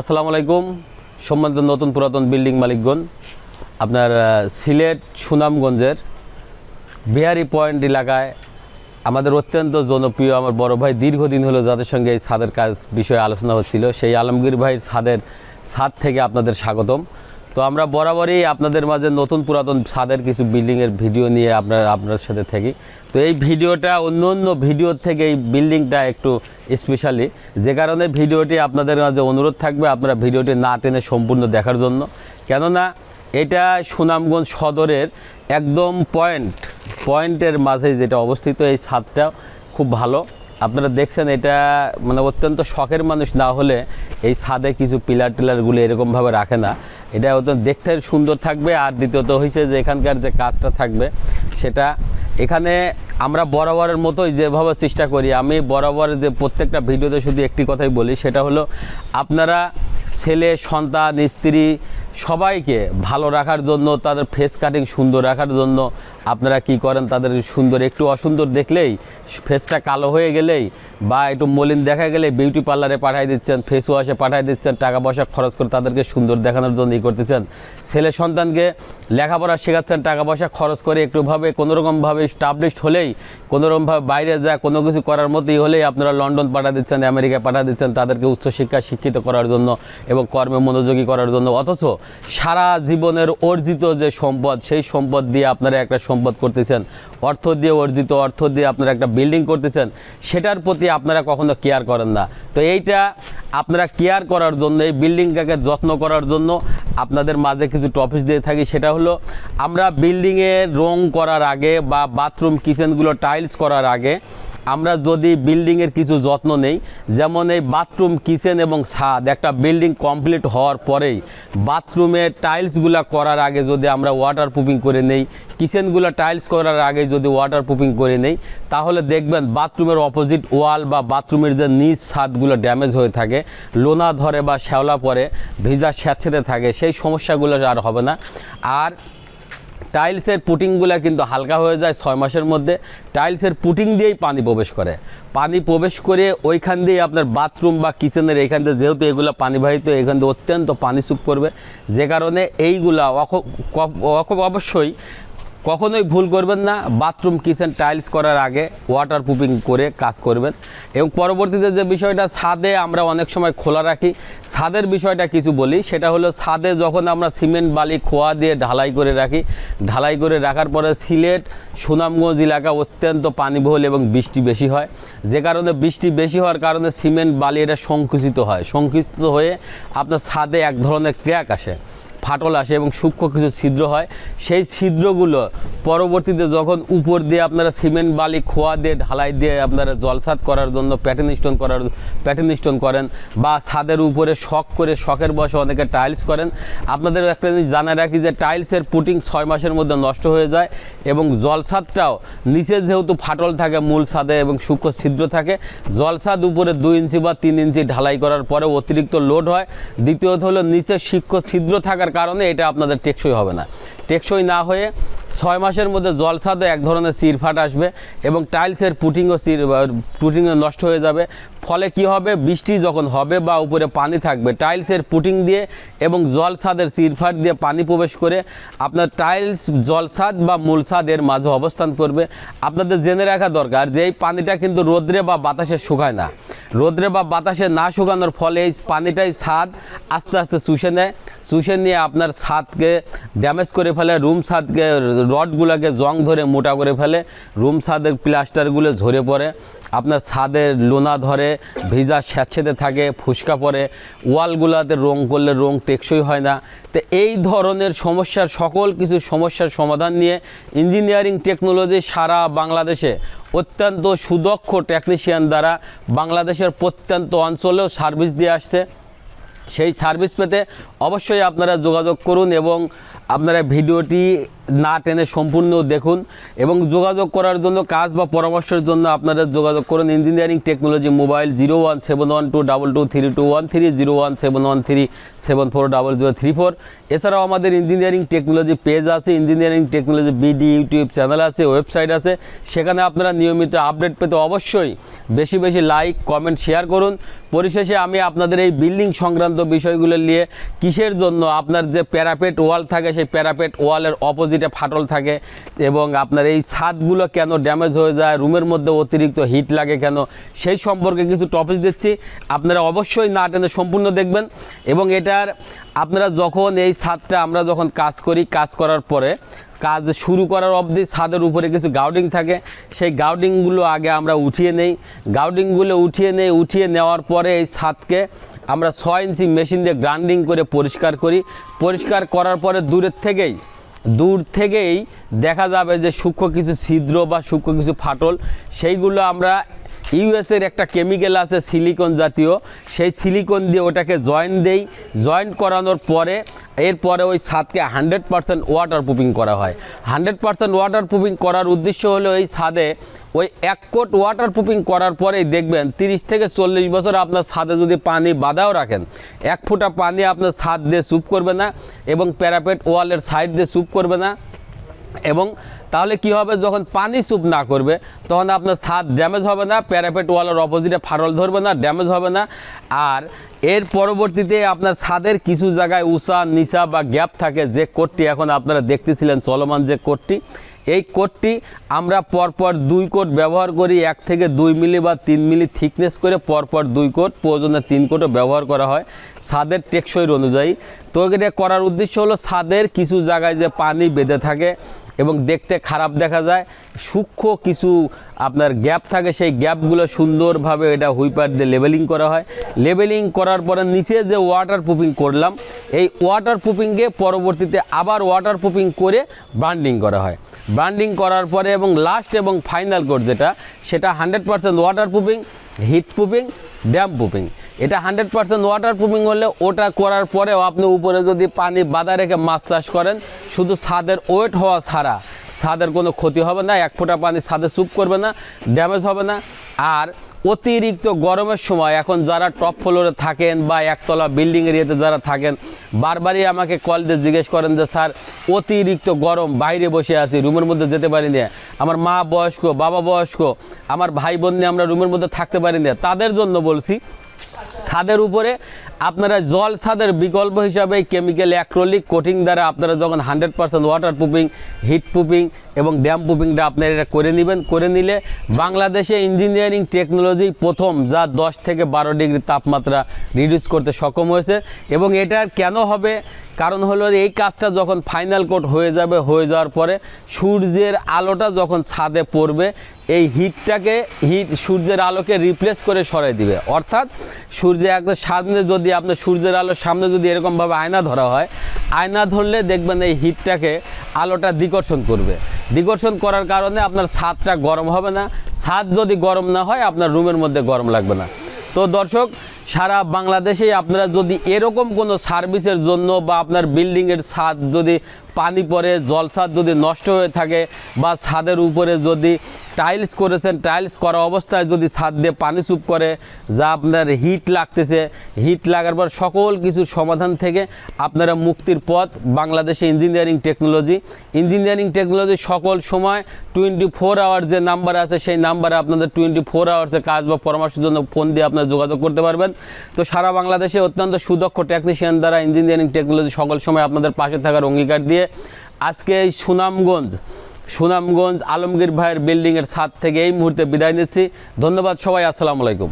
আসসালামু আলাইকুম। সম্মানিত নতুন পুরাতন বিল্ডিং মালিকগণ, আপনার সিলেট সুনামগঞ্জের বিহারি পয়েন্ট এলাকায় আমাদের অত্যন্ত জনপ্রিয়, আমার বড় ভাই দীর্ঘদিন হলো যাদের সঙ্গে এই ছাদের কাজ বিষয়ে আলোচনা হচ্ছিল, সেই আলমগীর ভাইয়ের ছাদের ছাদ থেকে আপনাদের স্বাগতম। তো আমরা বরাবরই আপনাদের মাঝে নতুন পুরাতন ছাদের কিছু বিল্ডিংয়ের ভিডিও নিয়ে আপনার আপনার সাথে থাকি। তো এই ভিডিওটা অন্য অন্য ভিডিওর থেকে এই বিল্ডিংটা একটু স্পেশালি যে কারণে ভিডিওটি আপনাদের মাঝে অনুরোধ থাকবে আপনারা ভিডিওটি না টেনে সম্পূর্ণ দেখার জন্য। কেননা এটা সুনামগঞ্জ সদরের একদম পয়েন্ট পয়েন্টের মাঝে যেটা অবস্থিত এই ছাদটা খুব ভালো। আপনারা দেখছেন এটা মানে অত্যন্ত শখের মানুষ না হলে এই ছাদে কিছু পিলার টিলারগুলো এরকমভাবে রাখে না। এটা অত্যন্ত দেখতে সুন্দর থাকবে। আর দ্বিতীয়ত হয়েছে যে এখানকার যে কাজটা থাকবে, সেটা এখানে আমরা বরাবরের মতোই যেভাবে চেষ্টা করি, আমি বরাবর যে প্রত্যেকটা ভিডিওতে শুধু একটি কথাই বলি, সেটা হলো আপনারা ছেলে, সন্তান, স্ত্রী সবাইকে ভালো রাখার জন্য, তাদের ফেস কাটিং সুন্দর রাখার জন্য আপনারা কি করেন? তাদের সুন্দর, একটু অসুন্দর দেখলেই ফেসটা কালো হয়ে গেলেই বা একটু মলিন দেখা গেলে বিউটি পার্লারে পাঠিয়ে দিচ্ছেন ফেস ওয়াশে পাঠিয়ে দিচ্ছেন, টাকা পয়সা খরচ করে তাদেরকে সুন্দর দেখানোর জন্য ই করতেছেন। ছেলে, সন্তানকে লেখাপড়া শেখাচ্ছেন, টাকা পয়সা খরচ করে একটুভাবে কোনোরকমভাবে স্টাবলিশড হলেই, কোনোরকমভাবে বাইরে যা কোনো কিছু করার মতোই হলেই আপনারা লন্ডন পাঠিয়ে দিচ্ছেন, আমেরিকায় পাঠিয়ে দিচ্ছেন, তাদেরকে উচ্চশিক্ষা শিক্ষিত করার জন্য এবং কর্মে মনোযোগী করার জন্য। অথচ সারা জীবনের অর্জিত যে সম্পদ, সেই সম্পদ দিয়ে আপনারা একটা সম্পদ করতেছেন। অর্থ দিয়ে অর্জিত, অর্থ দিয়ে আপনারা একটা বিল্ডিং করতেছেন, সেটার প্রতি আপনারা কখনো কেয়ার করেন না। তো এইটা আপনারা কেয়ার করার জন্য, এই বিল্ডিংটাকে যত্ন করার জন্য আপনাদের মাঝে কিছু টপিক দিয়ে থাকি। সেটা হলো, আমরা বিল্ডিংয়ে রং করার আগে বা বাথরুম কিচেনগুলো টাইলস করার আগে আমরা যদি বিল্ডিংয়ের কিছু যত্ন নেই, যেমন এই বাথরুম, কিচেন এবং ছাদ, একটা বিল্ডিং কমপ্লিট হওয়ার পরেই বাথরুমের টাইলসগুলো করার আগে যদি আমরা ওয়াটার প্রুফিং করে নেই, কিচেনগুলো টাইলস করার আগে যদি ওয়াটার প্রুফিং করে নেই, তাহলে দেখবেন বাথরুমের অপোজিট ওয়াল বা বাথরুমের যে নিচ ছাদগুলো ড্যামেজ হয়ে থাকে, লোনা ধরে বা শ্যাওলা পরে, ভিজা স্যাঁতসেঁতে থাকে, সেই সমস্যাগুলো আর হবে না। আর টাইলসের পুটিংগুলো কিন্তু হালকা হয়ে যায় ছয় মাসের মধ্যে। টাইলসের পুটিং দিয়েই পানি প্রবেশ করে। পানি প্রবেশ করে ওইখান দিয়ে আপনার বাথরুম বা কিচেনের এইখান দিয়ে যেহেতু এগুলো পানিবাহিত, এখান দিয়ে অত্যন্ত পানি সুপ করবে। যে কারণে এইগুলা অবশ্যই কখনোই ভুল করবেন না। বাথরুম কিচেন টাইলস করার আগে ওয়াটার প্রুফিং করে কাজ করবেন। এবং পরবর্তীতে যে বিষয়টা, ছাদে আমরা অনেক সময় খোলা রাখি। ছাদের বিষয়টা কিছু বলি। সেটা হলো ছাদে যখন আমরা সিমেন্ট, বালি, খোয়া দিয়ে ঢালাই করে রাখি, ঢালাই করে রাখার পরে সিলেট, সুনামগঞ্জ এলাকা অত্যন্ত পানিবহুল এবং বৃষ্টি বেশি হয়। যে কারণে বৃষ্টি বেশি হওয়ার কারণে সিমেন্ট, বালি এটা সংকুচিত হয়। সংকুচিত হয়ে আপনার ছাদে এক ধরনের ক্র্যাক আসে। ফাটল আসে এবং সূক্ষ্ম কিছু ছিদ্র হয়, সেই ছিদ্রগুলো পরবর্তীতে যখন উপর দিয়ে আপনারা সিমেন্ট, বালি, খোয়া দিয়ে, ঢালাই দিয়ে আপনারা জলসাদ করার জন্য প্যাটার্ন স্টোন করার প্যাটার্ন স্টোন করেন বা ছাদের উপরে শখ করে শখের বসে অনেকে টাইলস করেন আপনাদের একটা জিনিস জানা রাখি যে টাইলসের পুটিং ছয় মাসের মধ্যে নষ্ট হয়ে যায় এবং জলসাদটাও নিচে যেহেতু ফাটল থাকে, মূল ছাদে এবং সূক্ষ্ম ছিদ্র থাকে জলসাদ উপরে দুই ইঞ্চি বা তিন ইঞ্চি ঢালাই করার পরে অতিরিক্ত লোড হয়। দ্বিতীয়ত হলো নিচে সূক্ষ্ম ছিদ্র থাকার কারণে এটা আপনাদের টেকসই হবে না। টেকসই না হয়ে ছয় মাসের মধ্যে জলসাদে এক ধরনের চিরফাট আসবে এবং টাইলসের পুটিংও চির পুটিংও নষ্ট হয়ে যাবে। ফলে কি হবে? বৃষ্টি যখন হবে বা উপরে পানি থাকবে, টাইলসের পুটিং দিয়ে এবং জলসাদের চিরফাট দিয়ে পানি প্রবেশ করে আপনার টাইলস, জলসাদ বা মূলসাদ এর মাঝে অবস্থান করবে। আপনাদের জেনে রাখা দরকার যে এই পানিটা কিন্তু রোদ্রে বা বাতাসে শুকায় না। রোদ্রে বা বাতাসে না শুকানোর ফলে এই পানিটাই ছাদ আস্তে আস্তে চুষে নেয়। চুষে নিয়ে আপনার ছাদকে ড্যামেজ করে ফেলে রুম ছাদকে, রডগুলোকে জং ধরে মোটা করে ফেলে রুম ছাদের প্লাস্টারগুলো ঝরে পড়ে, আপনার ছাদের লোনা ধরে, ভিজা স্যাঁতসেঁতে থাকে, ফুসকা পড়ে, ওয়ালগুলোতে রং করলে রং টেকসই হয় না। তো এই ধরনের সমস্যার সকল কিছু সমস্যার সমাধান নিয়ে ইঞ্জিনিয়ারিং টেকনোলজি সারা বাংলাদেশে অত্যন্ত সুদক্ষ টেকনিশিয়ান দ্বারা বাংলাদেশের প্রত্যন্ত অঞ্চলেও সার্ভিস দিয়ে আসছে। সেই সার্ভিস পেতে অবশ্যই আপনারা যোগাযোগ করুন এবং আপনারা ভিডিওটি না টেনে সম্পূর্ণ দেখুন এবং যোগাযোগ করার জন্য কাজ বা পরামর্শের জন্য আপনারা যোগাযোগ করুন। Engineering technology mobile zero one seven one two double two three two one three zero one seven one three seven four double zero three four এছাড়াও আমাদের ইঞ্জিনিয়ারিং টেকনোলজি পেজ আছে engineering technology BD YouTube channel আছে website আছে। সেখানে আপনারা নিয়মিত update পেতে অবশ্যই বেশি বেশি লাইক কমেন্ট শেয়ার করুন। পরিশেষে আমি আপনাদের এই বিল্ডিং সংক্রান্ত বিষয়গুলো নিয়ে কিসের জন্য আপনার যে প্যারাপেট ওয়াল থাকে, সেই প্যারাপেট ওয়ালের অপোজিটে ফাটল থাকে এবং আপনার এই ছাদগুলো কেন ড্যামেজ হয়ে যায়, রুমের মধ্যে অতিরিক্ত হিট লাগে কেন, সেই সম্পর্কে কিছু টপিক দিচ্ছি। আপনারা অবশ্যই না টেনে সম্পূর্ণ দেখবেন এবং এটার আপনারা যখন এই ছাদটা আমরা যখন কাজ করি, কাজ করার পরে কাজ শুরু করার অবধি ছাদের উপরে কিছু গাউডিং থাকে। সেই গাউডিংগুলো আগে আমরা উঠিয়ে নেই। গাউডিংগুলো উঠিয়ে নেই, উঠিয়ে নেওয়ার পরে এই ছাদকে আমরা ছয় ইঞ্চি মেশিন দিয়ে গ্রাইন্ডিং করে পরিষ্কার করি। পরিষ্কার করার পরে দূরের থেকেই দূর থেকেই দেখা যাবে যে সূক্ষ্ম কিছু ছিদ্র বা সূক্ষ্ম কিছু ফাটল, সেইগুলো আমরা ইউএসের একটা কেমিক্যাল আছে সিলিকন জাতীয়। সেই সিলিকন দিয়ে ওটাকে জয়েন্ট দেই। জয়েন্ট করানোর পরে, এরপরে ওই ছাদকে হান্ড্রেড পারসেন্ট ওয়াটার প্রুফিং করা হয়। হান্ড্রেড পারসেন্ট ওয়াটার প্রুফিং করার উদ্দেশ্য হলো এই ছাদে ওই এক কোট ওয়াটার প্রুফিং করার পরেই দেখবেন তিরিশ থেকে চল্লিশ বছর আপনার ছাদে যদি পানি বাঁধাও রাখেন, এক ফুটা পানি আপনার ছাদ দিয়ে চুপ করবে না এবং প্যারাপেট ওয়ালের সাইড দিয়ে চুপ করবে না এবং তাহলে কি হবে? যখন পানি চুপ না করবে, তখন আপনার ছাদ ড্যামেজ হবে না প্যারাপেট ওয়ালের অপোজিটে ফাটল ধরবে না ড্যামেজ হবে না। আর এর পরবর্তীতে আপনার ছাদের কিছু জায়গায় উঁচা, নিচা বা গ্যাপ থাকে, যে কোটটি এখন আপনারা দেখতেছিলেন চলমান যে কোটটি, এই কোটটি আমরা পরপর দুই কোট ব্যবহার করি, এক থেকে দুই মিলি বা তিন মিলি থিকনেস করে পরপর দুই কোট, প্রয়োজনে তিন কোটও ব্যবহার করা হয় ছাদের টেকসইর অনুযায়ী। তো এটা করার উদ্দেশ্য হলো ছাদের কিছু জায়গায় যে পানি বেঁধে থাকে এবং দেখতে খারাপ দেখা যায়। সূক্ষ্ম কিছু আপনার গ্যাপ থাকে, সেই গ্যাপগুলো সুন্দরভাবে এটা হুইপার দিয়ে লেবেলিং করা হয়। লেবেলিং করার পরে নিচে যে ওয়াটার প্রুফিং করলাম, এই ওয়াটার প্রুফিংকে পরবর্তীতে আবার ওয়াটার প্রুফিং করে ব্রান্ডিং করা হয়। ব্রান্ডিং করার পরে এবং লাস্ট এবং ফাইনাল কোড যেটা সেটা hundred percent water proofing heat proofing damp proofing এটা হান্ড্রেড পারসেন্ট ওয়াটার প্রুফিং হলে ওটা করার পরেও আপনি উপরে যদি পানি বাধা রেখে মাছ চাষ করেন, শুধু ছাদের ওয়েট হওয়া ছাড়া ছাদের কোনো ক্ষতি হবে না, এক ফোঁটা পানি ছাদে চুপ করবে না ড্যামেজ হবে না। আর অতিরিক্ত গরমের সময় এখন যারা টপ ফ্লোরে থাকেন বা একতলা বিল্ডিং এরিয়াতে যারা থাকেন, বারবারই আমাকে কল দিয়ে জিজ্ঞেস করেন যে, স্যার, অতিরিক্ত গরম, বাইরে বসে আছি, রুমের মধ্যে যেতে পারি না আমার মা বয়স্ক, বাবা বয়স্ক, আমার ভাই বোন আমরা রুমের মধ্যে থাকতে পারি না তাদের জন্য বলছি ছাদের উপরে আপনারা জল ছাদের বিকল্প হিসাবে কেমিক্যাল অ্যাক্রোলিক কোটিং দ্বারা আপনারা যখন hundred percent water proofing heat proofing এবং ড্যাম প্রুফিংটা আপনারা এটা করে নেবেন, করে নিলে বাংলাদেশে ইঞ্জিনিয়ারিং টেকনোলজি প্রথম যা দশ থেকে বারো ডিগ্রি তাপমাত্রা রিডিউস করতে সক্ষম হয়েছে এবং এটার কেন হবে? কারণ হলো এই কাজটা যখন ফাইনাল কোট হয়ে যাবে, হয়ে যাওয়ার পরে সূর্যের আলোটা যখন ছাদে পড়বে, এই হিটটাকে হিট সূর্যের আলোকে রিপ্লেস করে সরাই দিবে। অর্থাৎ সূর্যে একদম সামনে যদি আপনার সূর্যের আলোর সামনে যদি এরকমভাবে আয়না ধরা হয়, আয়না ধরলে দেখবেন এই হিটটাকে আলোটা দিকর্ষণ করবে। দিকর্ষণ করার কারণে আপনার ছাদটা গরম হবে না। ছাদ যদি গরম না হয়, আপনার রুমের মধ্যে গরম লাগবে না। তো দর্শক, সারা বাংলাদেশে আপনারা যদি এরকম কোনো সার্ভিসের জন্য বা আপনার বিল্ডিংয়ের ছাদ যদি পানি পড়ে জল ছাদ যদি নষ্ট হয়ে থাকে বা ছাদের উপরে যদি টাইলস করেছেন টাইলস করা অবস্থায় যদি ছাদ দিয়ে পানি চুপ করে, যা আপনার হিট লাগতেছে হিট লাগার পর সকল কিছুর সমাধান থেকে আপনারা মুক্তির পথ বাংলাদেশে ইঞ্জিনিয়ারিং টেকনোলজি ইঞ্জিনিয়ারিং টেকনোলজি সকল সময় টোয়েন্টি ফোর আওয়ার যে নাম্বার আছে, সেই নাম্বারে আপনাদের টোয়েন্টি ফোর আওয়ার্সে কাজ বা পরামর্শের জন্য ফোন দিয়ে আপনারা যোগাযোগ করতে পারবেন। তো সারা বাংলাদেশে অত্যন্ত সুদক্ষ টেকনিশিয়ান দ্বারা ইঞ্জিনিয়ারিং টেকনোলজি সকল সময় আপনাদের পাশে থাকার অঙ্গীকার দিয়ে আজকে এই সুনামগঞ্জ সুনামগঞ্জ আলমগীর ভাইয়ের বিল্ডিংয়ের ছাদ থেকে এই মুহূর্তে বিদায় নিচ্ছি। ধন্যবাদ সবাই, আসসালামু আলাইকুম।